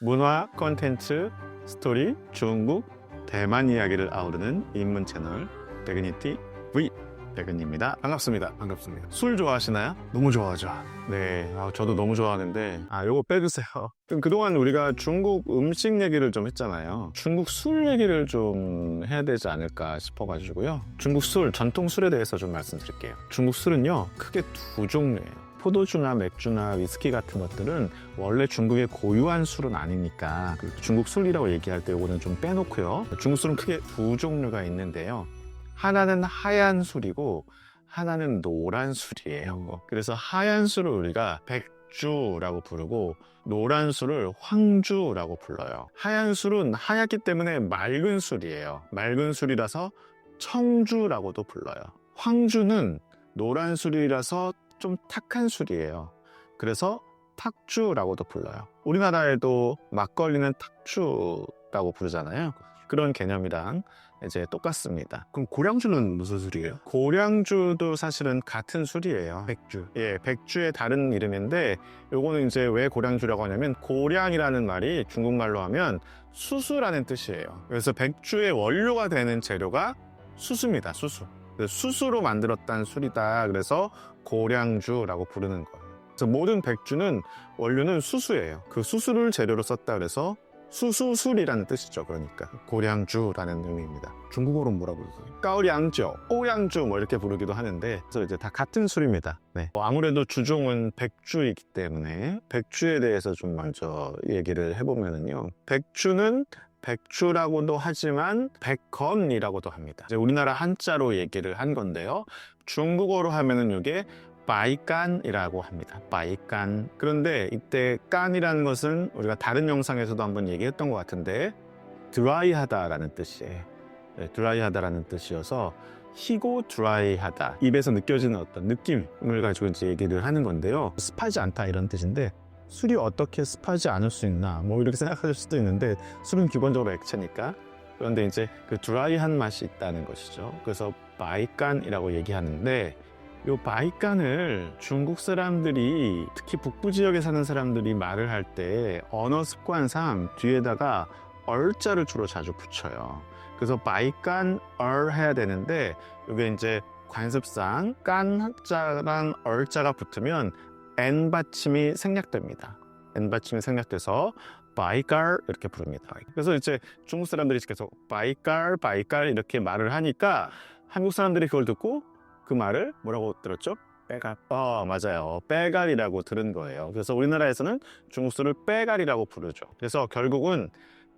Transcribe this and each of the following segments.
문화, 컨텐츠, 스토리, 중국, 대만 이야기를 아우르는 입문 채널 백은이티 V 백은입니다. 반갑습니다. 반갑습니다. 술 좋아하시나요? 너무 좋아하죠. 네, 아, 저도 너무 좋아하는데 아 요거 빼주세요. 그럼 그동안 우리가 중국 음식 얘기를 좀 했잖아요. 중국 술 얘기를 좀 해야 되지 않을까 싶어가지고요. 중국 술 전통 술에 대해서 좀 말씀드릴게요. 중국 술은요 크게 두 종류예요. 포도주나 맥주나 위스키 같은 것들은 원래 중국의 고유한 술은 아니니까 그 중국 술이라고 얘기할 때 요거는 좀 빼놓고요. 중국 술은 크게 두 종류가 있는데요. 하나는 하얀 술이고 하나는 노란 술이에요. 그래서 하얀 술을 우리가 백주라고 부르고 노란 술을 황주라고 불러요. 하얀 술은 하얗기 때문에 맑은 술이에요. 맑은 술이라서 청주라고도 불러요. 황주는 노란 술이라서 좀 탁한 술이에요. 그래서 탁주라고도 불러요. 우리나라에도 막걸리는 탁주라고 부르잖아요. 그런 개념이랑 이제 똑같습니다. 그럼 고량주는 무슨 술이에요? 고량주도 사실은 같은 술이에요. 백주. 예, 백주의 다른 이름인데 요거는 이제 왜 고량주라고 하냐면 고량이라는 말이 중국말로 하면 수수라는 뜻이에요. 그래서 백주의 원료가 되는 재료가 수수입니다. 수수. 수수로 만들었다는 술이다. 그래서 고량주라고 부르는 거예요. 그래서 모든 백주는 원료는 수수예요. 그 수수를 재료로 썼다 그래서 수수술이라는 뜻이죠. 그러니까 고량주라는 의미입니다. 중국어로는 뭐라 부르세요? 까오량주, 오양주 뭐 이렇게 부르기도 하는데 그래서 이제 다 같은 술입니다. 네. 뭐 아무래도 주종은 백주이기 때문에 백주에 대해서 좀 먼저 얘기를 해보면은요. 백주는 백주라고도 하지만 백건이라고도 합니다. 이제 우리나라 한자로 얘기를 한 건데요. 중국어로 하면은 이게 바이깐이라고 합니다. 바이깐. 그런데 이때 깐이라는 것은 우리가 다른 영상에서도 한번 얘기했던 것 같은데 드라이하다라는 뜻이에요. 네, 드라이하다라는 뜻이어서 희고 드라이하다. 입에서 느껴지는 어떤 느낌을 가지고 이제 얘기를 하는 건데요. 습하지 않다 이런 뜻인데 술이 어떻게 습하지 않을 수 있나 뭐 이렇게 생각하실 수도 있는데 술은 기본적으로 액체니까 그런데 이제 그 드라이한 맛이 있다는 것이죠. 그래서 바이깐이라고 얘기하는데 요 바이깐을 중국 사람들이 특히 북부 지역에 사는 사람들이 말을 할 때 언어 습관상 뒤에다가 얼자를 주로 자주 붙여요. 그래서 바이깐 얼 해야 되는데 이게 이제 관습상 깐 한자랑 얼자가 붙으면 n 받침이 생략됩니다. n 받침이 생략돼서 바이깔 이렇게 부릅니다. 그래서 이제 중국 사람들이 계속 바이깔 바이깔 이렇게 말을 하니까 한국 사람들이 그걸 듣고 그 말을 뭐라고 들었죠? 빼갈. 어, 맞아요. 빼갈이라고 들은 거예요. 그래서 우리나라에서는 중국술을 빼갈이라고 부르죠. 그래서 결국은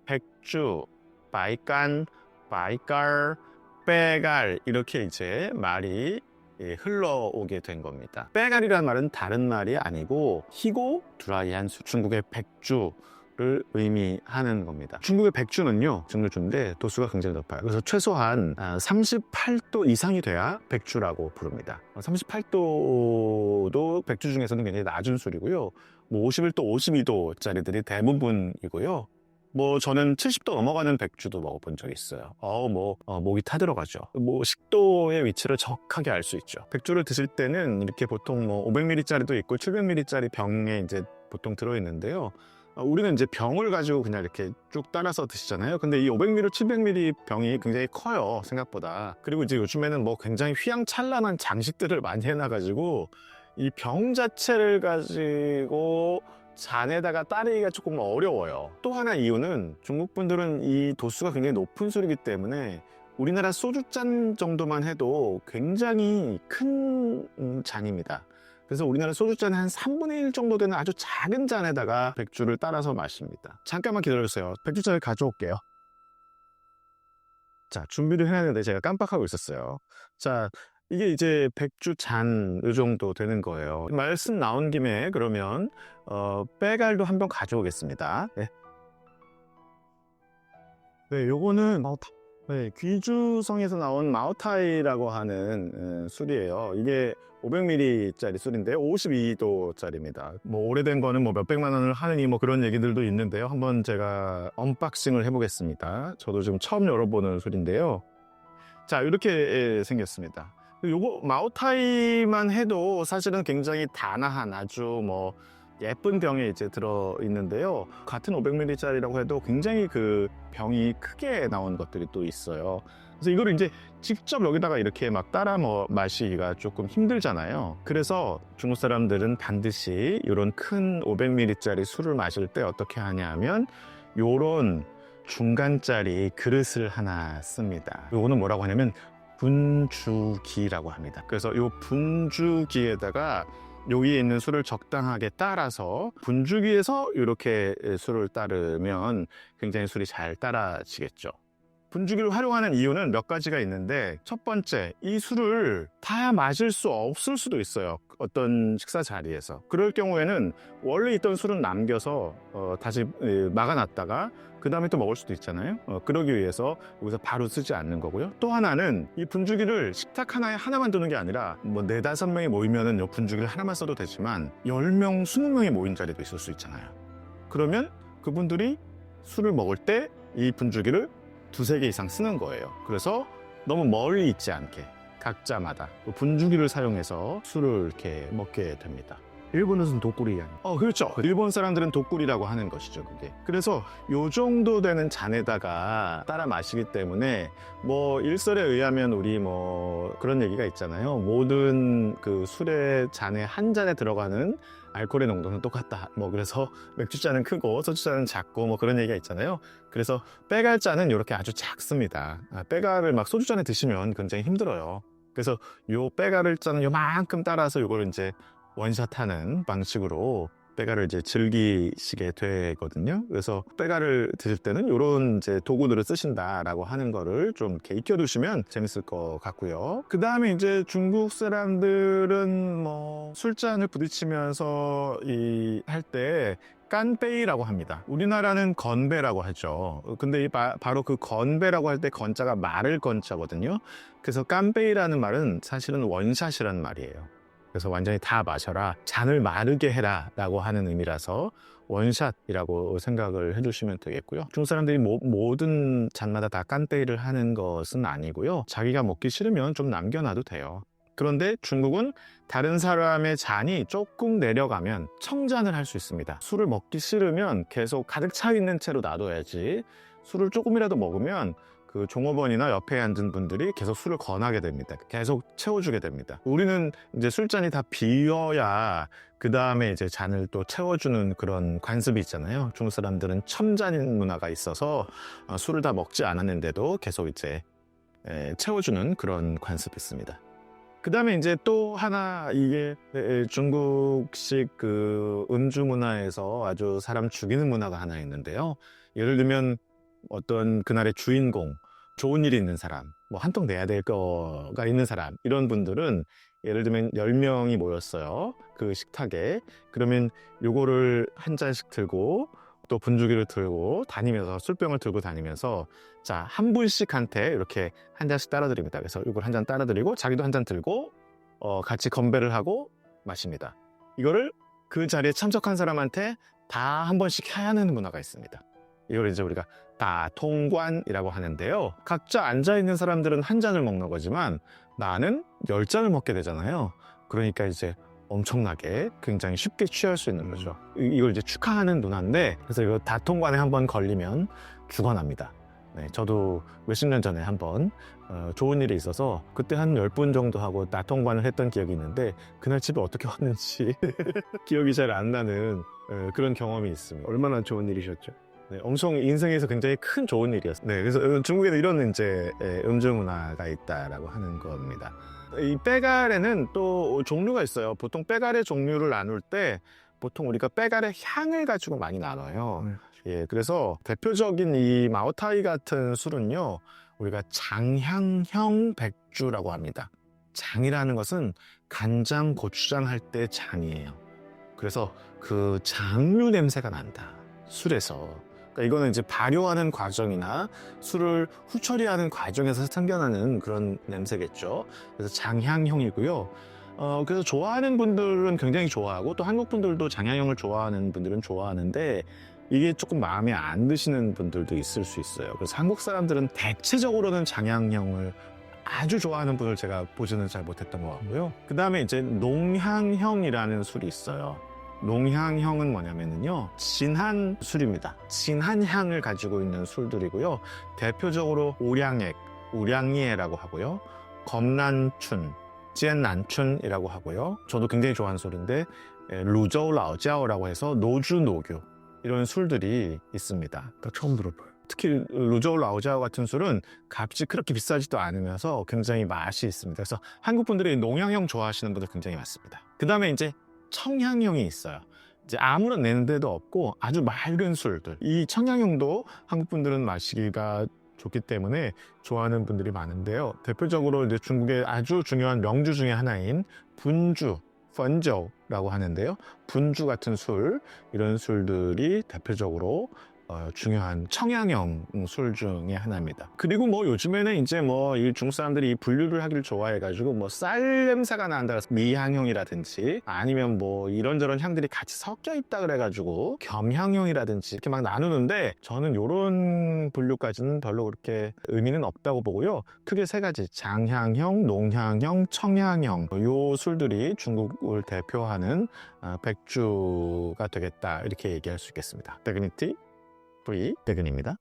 백주, 바이깐, 바이깔, 빼갈 이렇게 이제 말이 예, 흘러오게 된 겁니다. 빼갈이라는 말은 다른 말이 아니고 희고 드라이한 수, 중국의 백주 를 의미하는 겁니다. 중국의 백주는요, 증류주인데 도수가 굉장히 높아요. 그래서 최소한 38도 이상이 돼야 백주라고 부릅니다. 38도도 백주 중에서는 굉장히 낮은 술이고요. 뭐 51도, 52도짜리들이 대부분이고요. 뭐 저는 70도 넘어가는 백주도 먹어본 적이 있어요. 어, 뭐 어, 목이 타들어가죠. 뭐 식도의 위치를 정확하게 알 수 있죠. 백주를 드실 때는 이렇게 보통 뭐 500ml짜리도 있고 700ml짜리 병에 이제 보통 들어있는데요. 어, 우리는 이제 병을 가지고 그냥 이렇게 쭉 따라서 드시잖아요. 근데 이 500ml, 700ml 병이 굉장히 커요. 생각보다. 그리고 이제 요즘에는 뭐 굉장히 휘황찬란한 장식들을 많이 해놔가지고 이 병 자체를 가지고 잔에다가 따르기가 조금 어려워요. 또 하나 이유는 중국 분들은 이 도수가 굉장히 높은 술이기 때문에 우리나라 소주잔 정도만 해도 굉장히 큰 음, 잔입니다. 그래서 우리나라 소주잔의 한 3분의 1 정도 되는 아주 작은 잔에다가 백주를 따라서 마십니다. 잠깐만 기다려주세요. 백주잔을 가져올게요. 자, 준비를 해야 되는데 제가 깜빡하고 있었어요. 자, 이게 이제 백주 잔, 이 정도 되는 거예요. 말씀 나온 김에 그러면, 어, 빼갈도 한번 가져오겠습니다. 네. 네, 요거는 네, 귀주성에서 나온 마오타이라고 하는 음, 술이에요. 이게 500ml짜리 술인데요. 52도짜리입니다. 뭐 오래된 거는 뭐 몇백만 원을 하느니 뭐 그런 얘기들도 있는데요. 한번 제가 언박싱을 해보겠습니다. 저도 지금 처음 열어보는 술인데요. 자, 이렇게 예, 생겼습니다. 요거 마오타이만 해도 사실은 굉장히 단아한 아주 뭐 예쁜 병에 이제 들어 있는데요. 같은 500ml짜리라고 해도 굉장히 그 병이 크게 나온 것들이 또 있어요. 그래서 이거를 이제 직접 여기다가 이렇게 막 따라 뭐 마시기가 조금 힘들잖아요. 그래서 중국 사람들은 반드시 이런 큰 500ml짜리 술을 마실 때 어떻게 하냐면 요런 중간짜리 그릇을 하나 씁니다. 요거는 뭐라고 하냐면 분주기라고 합니다. 그래서 요 분주기에다가 여기에 있는 술을 적당하게 따라서 분주기에서 이렇게 술을 따르면 굉장히 술이 잘 따라지겠죠. 분주기를 활용하는 이유는 몇 가지가 있는데 첫 번째 이 술을 다 마실 수 없을 수도 있어요 어떤 식사 자리에서. 그럴 경우에는 원래 있던 술은 남겨서 어, 다시 에, 막아놨다가 그 다음에 또 먹을 수도 있잖아요. 어, 그러기 위해서 여기서 바로 쓰지 않는 거고요. 또 하나는 이 분주기를 식탁 하나에 하나만 두는 게 아니라 뭐 네다섯 명이 모이면은 이 분주기를 하나만 써도 되지만 10명, 20명이 모인 자리도 있을 수 있잖아요. 그러면 그분들이 술을 먹을 때 이 분주기를 두세 개 이상 쓰는 거예요. 그래서 너무 멀리 있지 않게 각자마다 그 분주기를 사용해서 술을 이렇게 먹게 됩니다. 일본에서는 독구리 아니 어, 그렇죠. 일본 사람들은 독꿀이라고 하는 것이죠, 그게. 그래서 요 정도 되는 잔에다가 따라 마시기 때문에 뭐 일설에 의하면 우리 뭐 그런 얘기가 있잖아요. 모든 그 술의 잔에 한 잔에 들어가는 알코올의 농도는 똑같다. 뭐 그래서 맥주 잔은 크고 소주 잔은 작고 뭐 그런 얘기가 있잖아요. 그래서 빼갈 잔은 이렇게 아주 작습니다. 아, 빼갈을 막 소주 잔에 드시면 굉장히 힘들어요. 그래서 요 빼갈을 잔은 요만큼 따라서 요걸 이제 원샷하는 방식으로 빼가를 이제 즐기시게 되거든요. 그래서 빼가를 드실 때는 이런 이제 도구들을 쓰신다라고 하는 거를 좀 이렇게 익혀두시면 재밌을 것 같고요. 그 다음에 이제 중국 사람들은 뭐 술잔을 부딪히면서 이 할때 깐베이라고 합니다. 우리나라는 건배라고 하죠. 근데 이 바, 바로 그 건배라고 할 때 건자가 말을 건자거든요. 그래서 깐베이라는 말은 사실은 원샷이라는 말이에요. 그래서 완전히 다 마셔라. 잔을 마르게 해라. 라고 하는 의미라서 원샷이라고 생각을 해주시면 되겠고요. 중국 사람들이 모, 모든 잔마다 다 깐베이를 하는 것은 아니고요. 자기가 먹기 싫으면 좀 남겨놔도 돼요. 그런데 중국은 다른 사람의 잔이 조금 내려가면 청잔을 할 수 있습니다. 술을 먹기 싫으면 계속 가득 차 있는 채로 놔둬야지 술을 조금이라도 먹으면 그 종업원이나 옆에 앉은 분들이 계속 술을 권하게 됩니다. 계속 채워주게 됩니다. 우리는 이제 술잔이 다 비어야 그 다음에 이제 잔을 또 채워주는 그런 관습이 있잖아요. 중국 사람들은 첨잔인 문화가 있어서 어, 술을 다 먹지 않았는데도 계속 이제 에, 채워주는 그런 관습이 있습니다. 그 다음에 이제 또 하나 이게 에, 중국식 그 음주 문화에서 아주 사람 죽이는 문화가 하나 있는데요. 예를 들면 어떤 그날의 주인공, 좋은 일이 있는 사람, 뭐 한통 내야 될 거가 있는 사람, 이런 분들은 예를 들면 10명이 모였어요. 그 식탁에. 그러면 요거를 한 잔씩 들고 또 분주기를 들고 다니면서 술병을 들고 다니면서 자, 한 분씩한테 이렇게 한 잔씩 따라드립니다. 그래서 이걸 한 잔 따라드리고 자기도 한 잔 들고 어, 같이 건배를 하고 마십니다. 이거를 그 자리에 참석한 사람한테 다 한 번씩 해야 하는 문화가 있습니다. 이걸 이제 우리가 다통관이라고 하는데요. 각자 앉아있는 사람들은 한 잔을 먹는 거지만 나는 열 잔을 먹게 되잖아요. 그러니까 이제 엄청나게 굉장히 쉽게 취할 수 있는 거죠. 이- 이걸 이제 축하하는 문화인데 그래서 이거 다통관에 한번 걸리면 죽어납니다. 네, 저도 몇십 년 전에 한번 어, 좋은 일이 있어서 그때 한 열 분 정도 하고 나통관을 했던 기억이 있는데 그날 집에 어떻게 왔는지 기억이 잘 안 나는 어, 그런 경험이 있습니다. 얼마나 좋은 일이셨죠? 네, 엄청 인생에서 굉장히 큰 좋은 일이었어요. 네, 그래서 중국에는 이런 이제 예, 음주 문화가 있다라고 하는 겁니다. 이 빼갈에는 또 종류가 있어요. 보통 빼갈의 종류를 나눌 때 보통 우리가 빼갈의 향을 가지고 많이 나눠요. 네. 예, 그래서 대표적인 이 마오타이 같은 술은요, 우리가 장향형 백주라고 합니다. 장이라는 것은 간장, 고추장 할 때 장이에요. 그래서 그 장류 냄새가 난다. 술에서. 그러니까 이거는 이제 발효하는 과정이나 술을 후처리하는 과정에서 생겨나는 그런 냄새겠죠. 그래서 장향형이고요. 어, 그래서 좋아하는 분들은 굉장히 좋아하고 또 한국 분들도 장향형을 좋아하는 분들은 좋아하는데 이게 조금 마음에 안 드시는 분들도 있을 수 있어요. 그래서 한국 사람들은 대체적으로는 장향형을 아주 좋아하는 분을 제가 보지는 잘 못했던 것 같고요. 그 다음에 이제 농향형이라는 술이 있어요. 농향형은 뭐냐면요. 진한 술입니다. 진한 향을 가지고 있는 술들이고요. 대표적으로 오량액, 우량리에라고 하고요. 검란춘, 찌엔난춘이라고 하고요. 저도 굉장히 좋아하는 술인데 에, 루저우 라오짜오라고 해서 노주 노교 이런 술들이 있습니다. 나 처음 들어봐요. 특히 루저우 라오자오 같은 술은 값이 그렇게 비싸지도 않으면서 굉장히 맛이 있습니다. 그래서 한국 분들이 농향형 좋아하시는 분들 굉장히 많습니다. 그 다음에 이제 청향형이 있어요. 이제 아무런 냄새도 없고 아주 맑은 술들. 이 청향형도 한국 분들은 마시기가 좋기 때문에 좋아하는 분들이 많은데요. 대표적으로 이제 중국의 아주 중요한 명주 중에 하나인 분주, 펀저라고 하는데요. 분주 같은 술, 이런 술들이 대표적으로 어, 중요한 청양형 술 중에 하나입니다. 그리고 뭐 요즘에는 이제 뭐 이 중국 사람들이 이 분류를 하기를 좋아해가지고 뭐 쌀 냄새가 난다 미향형이라든지 아니면 뭐 이런저런 향들이 같이 섞여 있다 그래가지고 겸향형이라든지 이렇게 막 나누는데 저는 요런 분류까지는 별로 그렇게 의미는 없다고 보고요. 크게 세 가지 장향형, 농향형, 청향형 요 술들이 중국을 대표하는 아, 백주가 되겠다 이렇게 얘기할 수 있겠습니다. 데그니티 V 백은입니다.